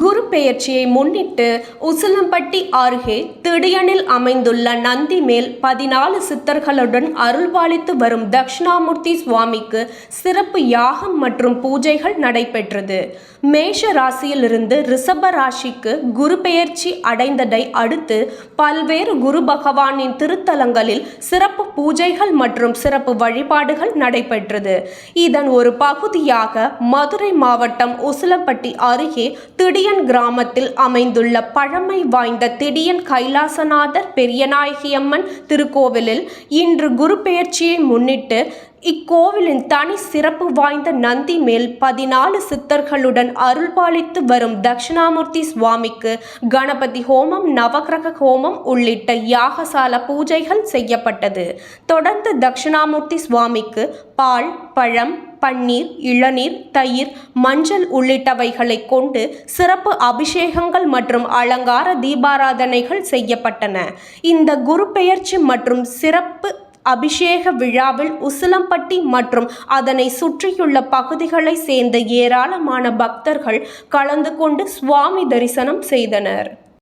குரு பெயர்ச்சியை முன்னிட்டு உசிலம்பட்டி அருகே திடியனில் அமைந்துள்ள நந்தி மேல் பதினாலு சித்தர்களுடன் அருள்பாலித்து வரும் தட்சிணாமூர்த்தி சுவாமிக்கு சிறப்பு யாகம் மற்றும் பூஜைகள் நடைபெற்றது. மேஷ ராசியிலிருந்து ரிஷப ராசிக்கு குரு பெயர்ச்சி அடைந்ததை அடுத்து பல்வேறு குரு பகவானின் திருத்தலங்களில் சிறப்பு பூஜைகள் மற்றும் சிறப்பு வழிபாடுகள் நடைபெற்றது. இதன் ஒரு பகுதியாக மதுரை மாவட்டம் உசிலம்பட்டி அருகே திடியன் கிராமத்தில் அமைந்துள்ள பழமை வாய்ந்த திடியன் கைலாசநாதர் பெரியநாயகியம்மன் திருக்கோவிலில் இன்று குரு பெயர்ச்சியை முன்னிட்டு இக்கோவிலின் தனி சிறப்பு வாய்ந்த நந்தி மேல் பதினாலு சித்தர்களுடன் அருள்பாலித்து வரும் தட்சிணாமூர்த்தி சுவாமிக்கு கணபதி ஹோமம் நவகிரக ஹோமம் உள்ளிட்ட யாகசால பூஜைகள் செய்யப்பட்டது. தொடர்ந்து தட்சிணாமூர்த்தி சுவாமிக்கு பால் பழம் பன்னீர் இளநீர் தயிர் மஞ்சள் உள்ளிட்டவைகளை கொண்டு சிறப்பு அபிஷேகங்கள் மற்றும் அலங்கார தீபாராதனைகள் செய்யப்பட்டன. இந்த குரு பெயர்ச்சி மற்றும் சிறப்பு அபிஷேக விழாவில் உசிலம்பட்டி மற்றும் அதனை சுற்றியுள்ள பகுதிகளை சேர்ந்த ஏராளமான பக்தர்கள் கலந்து கொண்டு சுவாமி தரிசனம் செய்தனர்.